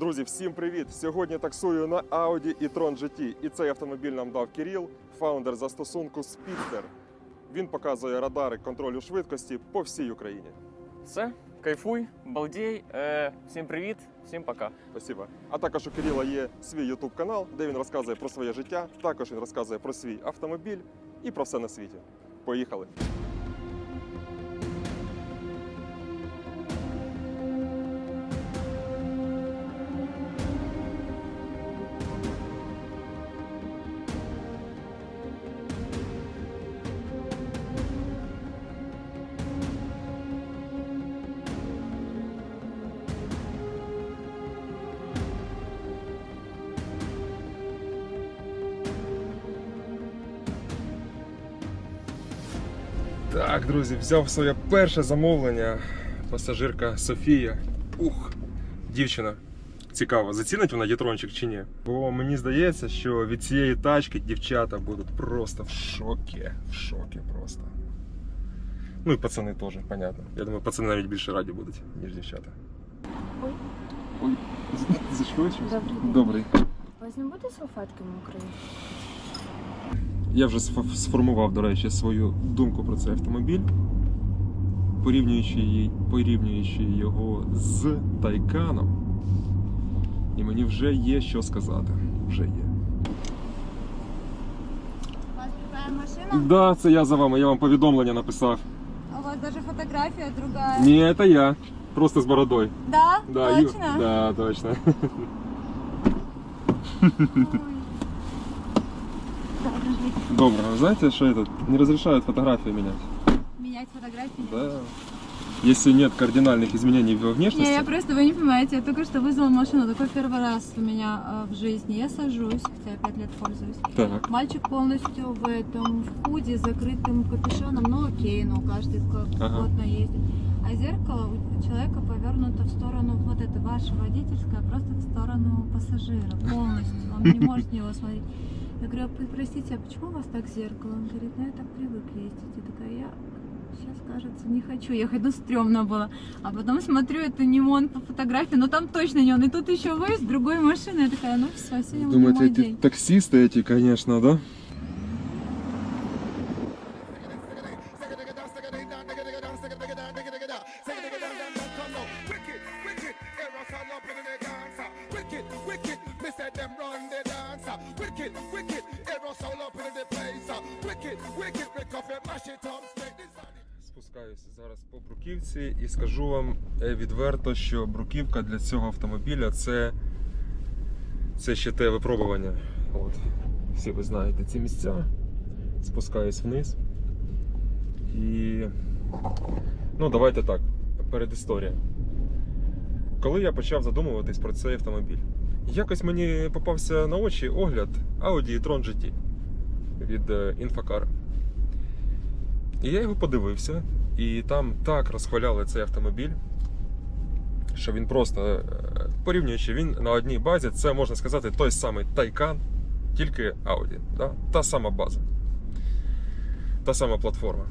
Друзі, всім привіт! Сьогодні таксую на Audi e-tron GT. І цей автомобіль нам дав Кіріл, фаундер застосунку Speedster. Він показує радари контролю швидкості по всій Україні. Все, кайфуй, балдій. Е, всім привіт, всім пока. Спасибо. А також у Кирила є свій YouTube канал, де він розказує про своє життя. Також він розказує про свій автомобіль і про все на світі. Поїхали! Так, друзі, взяв своє перше замовлення. Пасажирка Софія. Ух, дівчина. Цікаво, зацінить вона єтрончик чи ні? Бо мені здається, що від цієї тачки дівчата будуть просто в шокі. В шокі просто. Ну і пацани теж, понятно. Я думаю, пацани навіть більше раді будуть, ніж дівчата. Ой. Ой, щось? Добрий. Добрий. У вас не буде салфетки мокрої? Я вже сформував, до речі, свою думку про цей автомобіль, порівнюючи, її- порівнюючи його з Тайканом. І мені вже є що сказати. Вже є. У вас другая машина? Да, це я за вами, я вам повідомлення написав. У вас даже фотография другая. Ні, це я. Просто з бородою. Да? Да, ю- Точно? Да, точно. Добре, ви знаєте, що это? Не разрешают фотографии менять. Менять фотографии? Да. Если нет кардинальных изменений во внешности. Не, я просто, вы не понимаете, я только что вызвала машину, такой первый раз у меня э, в жизни. Я сажусь, хотя я пять лет пользуюсь. Так. Мальчик полностью в этом, в худи, с закрытым капюшоном, ну окей, ну каждый как Ага. ездит. А зеркало у человека повернуто в сторону, вот это ваше водительское, просто в сторону пассажира полностью. Он не может в него смотреть. Я говорю, «А, простите, а почему у вас так зеркало? Он говорит, ну я так привык ездить. Я такая, я сейчас, кажется, не хочу ехать, ну стрёмно было. А потом смотрю, это не он по фотографии, но там точно не он. И тут еще вы с другой машиной. Я такая, ну все, сегодня Думаете, эти день. таксисты эти, конечно, да? Wicked, wicked, errors all up in the place. Wicked, wicked, break off and mash it up. Спускаюся зараз по бруківці і скажу вам е, відверто, що бруківка для цього автомобіля це, це ще те випробування. От. Всі ви знаєте ці місця. Спускаюсь вниз. І ну, давайте так, передісторія. Коли я почав задумуватись про цей автомобіль, якось мені попався на очі огляд Audi e-tron GT від е, Infocar. І я його подивився, і там так розхваляли цей автомобіль, що він просто, е, порівнюючи він на одній базі, це можна сказати той самий Taycan, тільки Audi. Да? Та сама база. Та сама платформа.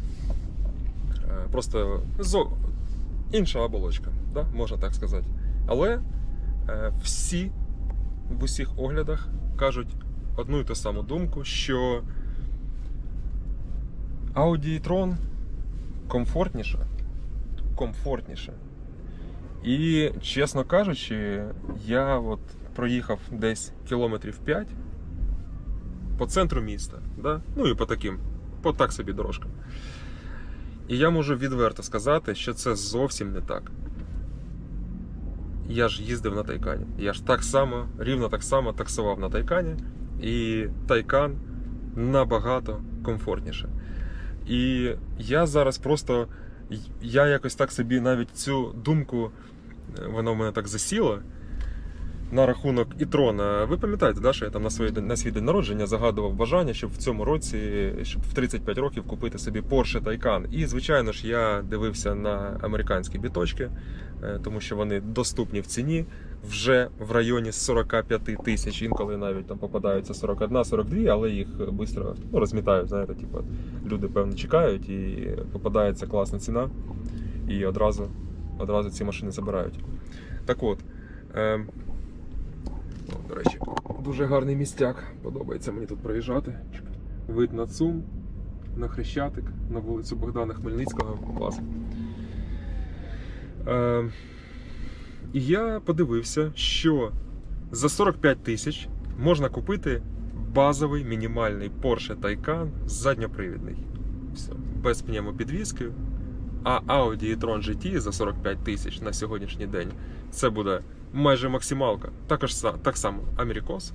Е, Просто інша оболочка, да? можна так сказати. Але е, всі в усіх оглядах кажуть одну і ту саму думку, що Audi e-tron комфортніше. Комфортніше. І, чесно кажучи, я от проїхав десь кілометрів 5 по центру міста, да? ну і по таким, по так собі дорожкам. І я можу відверто сказати, що це зовсім не так. Я ж їздив на Тайкані. Я ж так само, рівно так само таксував на Тайкані. І Тайкан набагато комфортніше. І я зараз просто. Я якось так собі навіть цю думку, е, вона в мене так засіла на рахунок Ітрона. Ви пам'ятаєте, да, що я там на, своє, на свій день народження загадував бажання, щоб в цьому році, щоб в 35 років купити собі Porsche Taycan. І, звичайно ж, я дивився на американські біточки, е, тому що вони доступні в ціні вже в районі 45 тисяч. Інколи навіть там попадаються 41-42, але їх швидко ну, розмітають. Знаєте, типу, люди певно чекають і попадається класна ціна, і одразу, одразу ці машини забирають. Так от. Е, до речі, дуже гарний містяк. Подобається мені тут проїжджати. Вид на ЦУМ, на Хрещатик, на вулицю Богдана Хмельницького. Клас. Е, я подивився, що за 45 тисяч можна купити базовий мінімальний Porsche Taycan задньопривідний. Все, без пневмопідвіски. А Audi e-tron GT за 45 тисяч на сьогоднішній день це буде майже максималка. Також так само Америкос,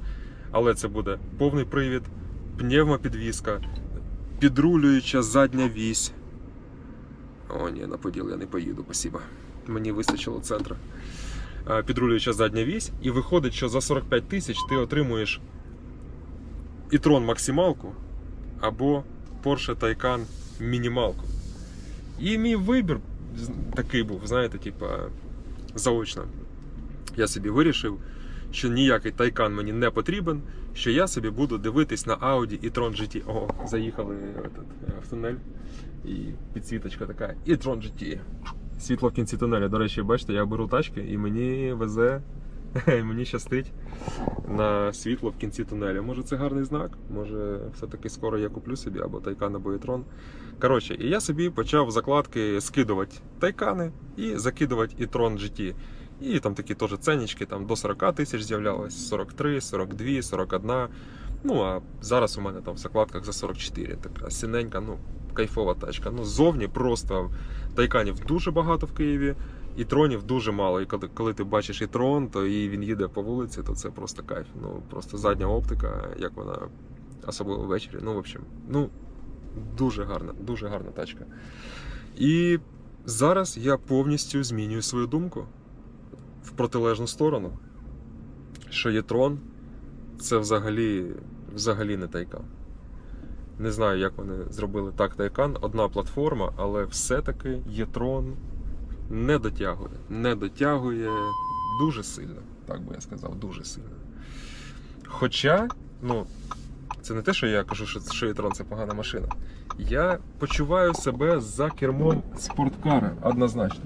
але це буде повний привід, пневмопідвіска, підрулююча задня вісь. О, ні, на поділ я не поїду, спасибо. Мені вистачило центра. Е, Підрулююча задня вісь, і виходить, що за 45 тисяч ти отримуєш e-tron максималку або Porsche Taycan мінімалку. І мій вибір такий був, знаєте, типа заочно. Я собі вирішив, що ніякий Taycan мені не потрібен, що я собі буду дивитись на Audi e-tron GT. О, заїхали в, е, тунель, і підсвіточка така. e-tron GT. Світло в кінці тунеля. До речі, бачите, я беру тачки і мені везе, мені щастить на світло в кінці тунеля. Може це гарний знак? Може, все-таки скоро я куплю собі або Taycan, або e-tron. Коротше, і я собі почав закладки скидувати тайкани і закидувати і Tron GT. І там такі теж ценнички, там до 40 тисяч з'являлось, 43, 42, 41. Ну а зараз у мене там в закладках за 44. Така синенька, ну, кайфова тачка. Ну, ззовні просто тайканів дуже багато в Києві, і тронів дуже мало. І коли, коли ти бачиш і трон, то і він їде по вулиці, то це просто кайф. Ну, просто задня оптика, як вона, особливо ввечері. Ну, в общем, ну, Дуже гарна, дуже гарна тачка. І зараз я повністю змінюю свою думку в протилежну сторону. Що Єтрон це взагалі, взагалі не Тайкан. Не знаю, як вони зробили так Тайкан. Одна платформа, але все-таки Єтрон не дотягує. Не дотягує дуже сильно. Так би я сказав, дуже сильно. Хоча, ну, це не те, що я кажу, що, що Єтрон це погана машина. Я почуваю себе за кермом спорткара однозначно.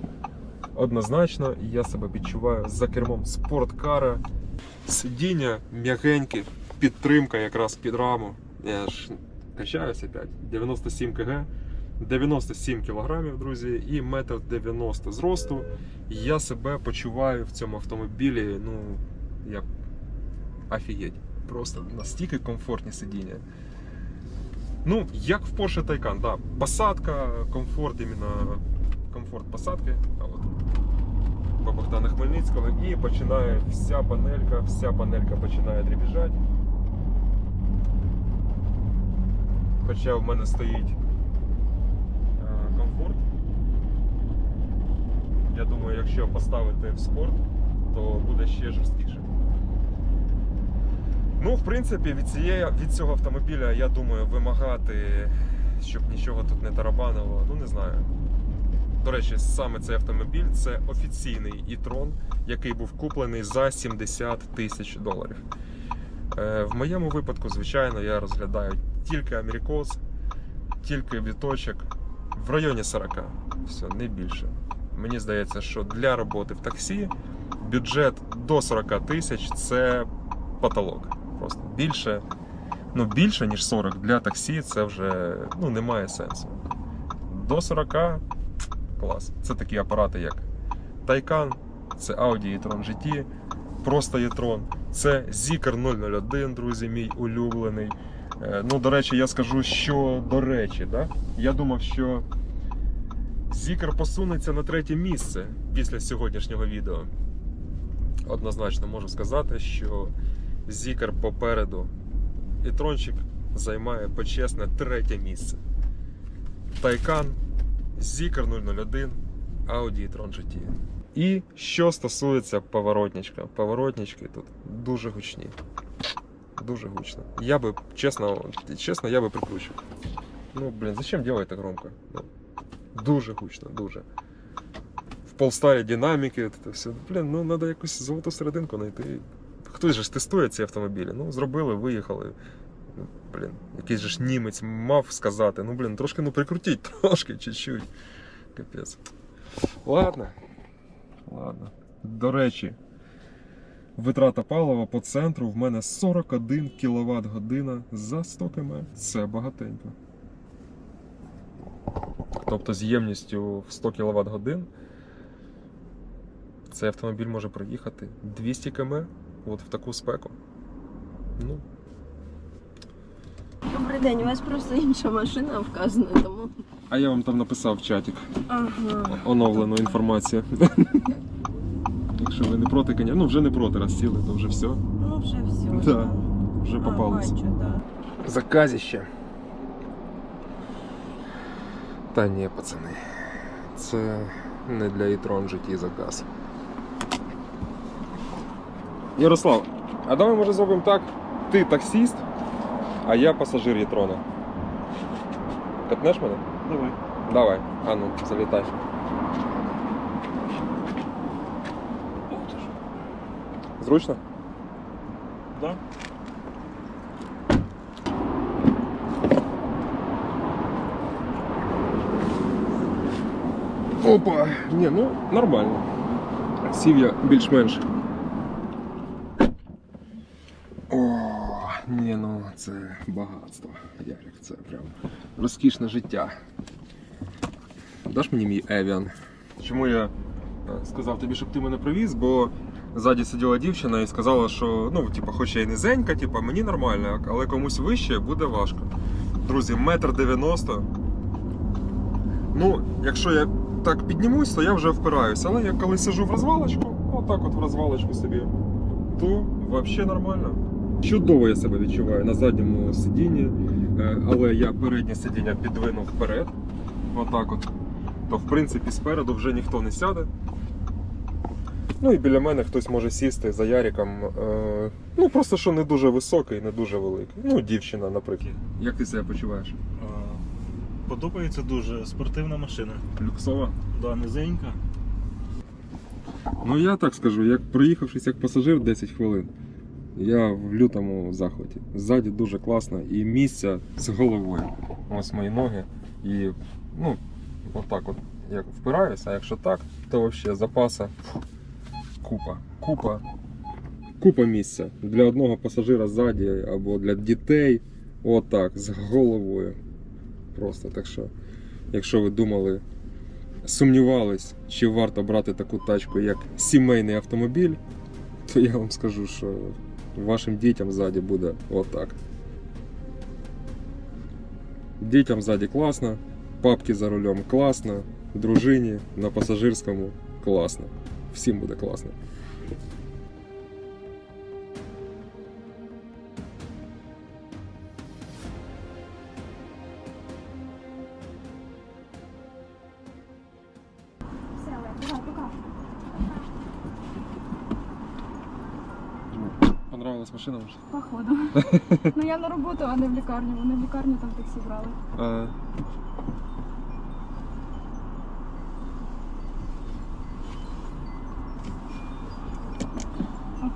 Однозначно, я себе відчуваю за кермом спорткара. Сидіння м'ягеньке, підтримка якраз під раму. Я ж качаюся опять. 97 кг, 97 кг, друзі, і 1,90 м зросту. Я себе почуваю в цьому автомобілі, ну, як офігеть. Просто настільки комфортні сидіння. Ну, як в Porsche Taycan, да. Посадка, комфорт, іменно комфорт посадки. А от по Богдана Хмельницького. І починає вся панелька, вся панелька починає дребіжати. Хоча в мене стоїть е, комфорт. Я думаю, якщо поставити в спорт, то буде ще жорсткіше. Ну, в принципі, від, цієї, від цього автомобіля, я думаю, вимагати, щоб нічого тут не тарабанило, ну не знаю. До речі, саме цей автомобіль це офіційний e-tron, який був куплений за 70 тисяч доларів. Е, в моєму випадку, звичайно, я розглядаю тільки Америкос, тільки віточок в районі 40. Все, не більше. Мені здається, що для роботи в таксі бюджет до 40 тисяч це потолок. Просто більше, ну більше ніж 40 для таксі це вже ну, немає сенсу. До 40 клас. Це такі апарати, як Taycan, це Audi e-tron GT, просто e-tron, це Zikr 001, друзі, мій улюблений. Е, Ну, до речі, я скажу, що до речі, да? я думав, що Zikr посунеться на третє місце після сьогоднішнього відео. Однозначно можу сказати, що Зікер попереду. І трончик займає почесне третє місце. Тайкан, Зікер 001, Audi і Tron GT. І що стосується поворотничка. Поворотнички тут дуже гучні. Дуже гучно. Я би, чесно, чесно, я би прикручив. Ну, блін, зачем делать так громко? Ну, дуже гучно, дуже. В полстарі динаміки, це все. Блін, ну треба якусь золоту серединку знайти. Хтось же ж тестує ці автомобілі. Ну, зробили, виїхали. Блін, якийсь же ж німець мав сказати. Ну, блін, трошки ну прикрутіть, трошки, чуть-чуть. Капець. Ладно. Ладно. До речі, Витрата палива по центру в мене 41 кВт година за 100 км. Це багатенько. Тобто з ємністю в 100 кВт годин цей автомобіль може проїхати 200 км от в таку спеку. Ну, Добрий день, у вас просто інша машина вказана, тому. а я вам там написав в чатик Ага. оновлену інформацію. Якщо ви не проти, коня, ну вже не проти, раз сіли, то вже все. Ну вже все. Да, вже попалися. бачу, да. Заказіще. Та ні, пацани. Це не для Ітрон житті заказ. Ярослав, а давай може зробимо так. Ти таксіст, а я пасажир Єтрона. Катнеш мене? Давай. Давай, а ну, залітай. Зручно? Да? Опа! Ні, ну нормально. Сів я більш-менш. Ні, ну це багатство. Ярик, це прям розкішне життя. Даш мені мій Евіан? Чому я е, сказав тобі, щоб ти мене привіз, бо ззаді сиділа дівчина і сказала, що ну, типу, хоч я і низенька, типу, мені нормально, але комусь вище буде важко. Друзі, метр дев'яносто. Ну, якщо я так піднімусь, то я вже впираюся. Але я коли сижу в розвалочку, отак от в розвалочку собі, то взагалі нормально. Чудово я себе відчуваю на задньому сидінні, е, але я переднє сидіння підвинув вперед. Отак от. То в принципі спереду вже ніхто не сяде. Ну і біля мене хтось може сісти за Яриком. Е, ну просто що не дуже високий, не дуже великий. Ну, дівчина, наприклад. Як ти себе почуваєш? Подобається дуже спортивна машина. Люксова? Да, низенька. Ну я так скажу, як проїхавшись як пасажир 10 хвилин, я в лютому захваті. Ззаді дуже класно і місця з головою. Ось мої ноги. І ну, отак от як впираюся, а якщо так, то взагалі запаса купа, купа, купа місця для одного пасажира ззаді або для дітей. Отак, з головою. Просто так що, якщо ви думали сумнівались, чи варто брати таку тачку як сімейний автомобіль, то я вам скажу, що вашим дітям ззаді буде отак. Дітям ззаді класно, папки за рулем класно, дружині на пасажирському класно. Всім буде класно. Машина вже? Походу. ну я на роботу, а не в лікарню. Вони в лікарню там таксі брали. А,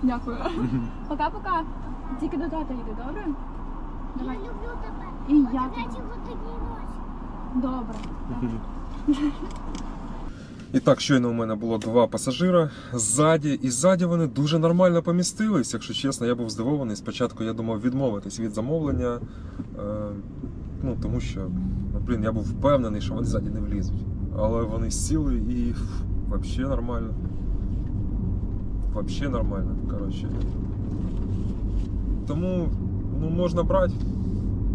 дякую. Пока-пока. Тільки до тата йди, добре? Давай. Я люблю тебе. І я тебе. одній. Добре. І так, щойно у мене було два пасажира ззаді, і ззаді вони дуже нормально помістились. Якщо чесно, я був здивований. Спочатку я думав відмовитись від замовлення, е, ну тому що, ну, блін, я був впевнений, що вони ззаді не влізуть. Але вони сіли і взагалі нормально. Взагалі нормально. Коротше. Тому ну, можна брати.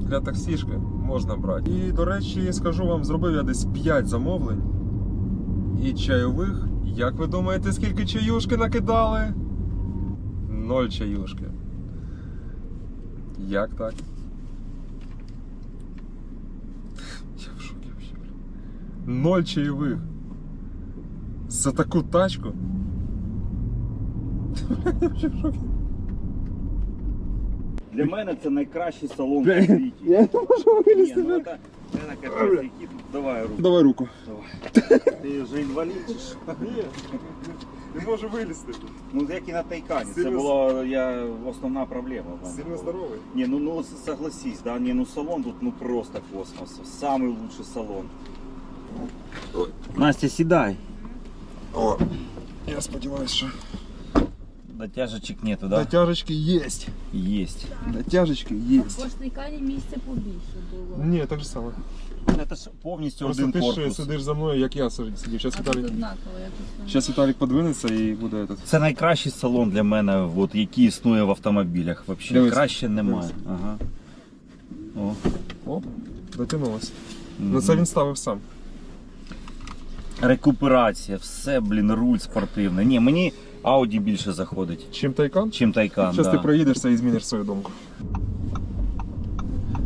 Для таксішки можна брати. І, до речі, скажу вам, зробив я десь 5 замовлень. І чайових, як ви думаєте, скільки чаюшки накидали? Ноль чаюшки. Як так? Я в шокі блін. Ноль чайових. За таку тачку. Я в шокі. Для мене це найкращий салон в світі. Я не можу Ні, ну це, це на капець, які тут давай руку. Давай руку. Ти вже інвалід чи що? Не можу вилізти. Ну як і на Тайкані. Це Сильно- була я, основна проблема. в мене Сильно була. здоровий. Ні, ну, ну согласись, да, ні, ну салон тут ну просто космос. Самый лучший салон. Настя, сідай. О, я сподіваюся, що Дотяжечек нету, да? Натяжечки есть. Есть. Натяжечки есть. Поштайкані місце побільше було. Ні, так же саме. Це ж повністю Просто один ти ж корпус. сидиш за мною, як я сидів. Зараз А Віталік. однаково, я тут. Зараз Віталік подвинеться і буде этот. Це найкращий салон для мене, от, який існує в автомобілях. Вообще. Дивись. Краще немає. Дивись. Ага. О. Оп, дотягнулося. Ну це він ставив сам. Рекуперація, все, блін, руль спортивний. Ні, мені Audi більше заходить, Чим Тайкан? чим Taycan. Зараз ти Да. проїдешся і зміниш свою думку.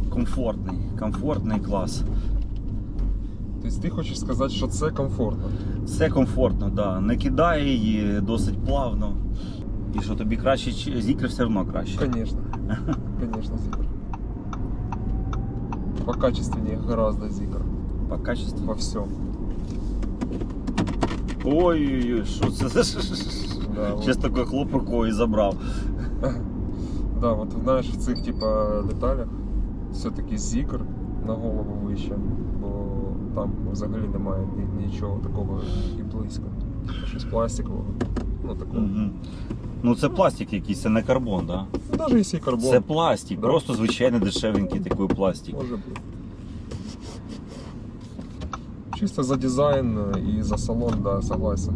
Комфортний, комфортний клас. Тобто ти хочеш сказати, що це комфортно. Все комфортно, да. Не кидає її досить плавно. І що тобі краще, чи- зікр все одно краще. Конечно. Конечно, Зикр. По качественнее гораздо Зикр. По качеству. Во всем. Ой-ой-ой, що це за Да, вот. Щас хлоп рукою і забрав. Да, вот знаєш, в цих типа деталях все-таки Зикр на голову вище, бо там взагалі немає нічого такого і близько. Щось пластикового. Ну такого. Ну це пластик якийсь, це не карбон, да? Ну, навіть якщо і карбон. Це пластик, Да. просто звичайний дешевенький такий пластик. Може бути. Чисто за дизайн і за салон, да, согласен.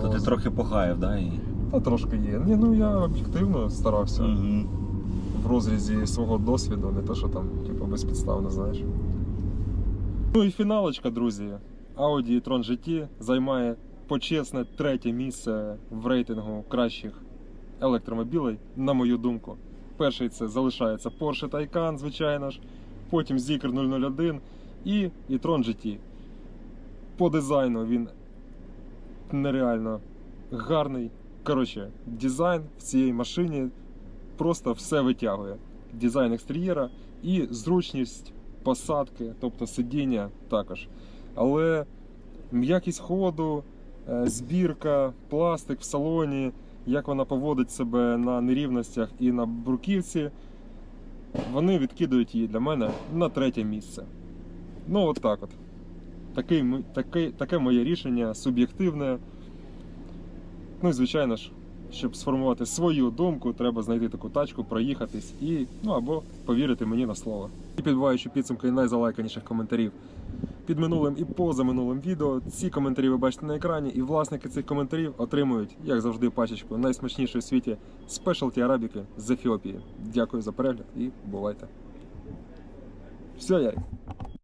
То Ну, ти трохи похаяв, да? І... Та трошки є. Ні, ну я об'єктивно старався Мгм. в розрізі свого досвіду, не те, що там, типу, безпідставно, знаєш. Ну і фіналочка, друзі. Audi e-tron GT займає почесне третє місце в рейтингу кращих електромобілей, на мою думку. Перший це залишається Porsche Taycan, звичайно ж, потім Zikr 001 і e-tron GT. По дизайну він нереально гарний. Коротше, дизайн в цій машині просто все витягує. Дизайн екстер'єра і зручність посадки, тобто сидіння також. Але м'якість ходу, е, збірка, пластик в салоні, як вона поводить себе на нерівностях і на бруківці, вони відкидують її для мене на третє місце. Ну, от так от. Такий, такий, таке моє рішення суб'єктивне. Ну і звичайно ж, щоб сформувати свою думку, треба знайти таку тачку, проїхатись і ну або повірити мені на слово. І підбиваючи підсумки найзалайканіших коментарів під минулим і позаминулим відео. Ці коментарі ви бачите на екрані, і власники цих коментарів отримують, як завжди, пачечку найсмачнішої в світі спешалті арабіки з Ефіопії. Дякую за перегляд і бувайте. Все, Ярик.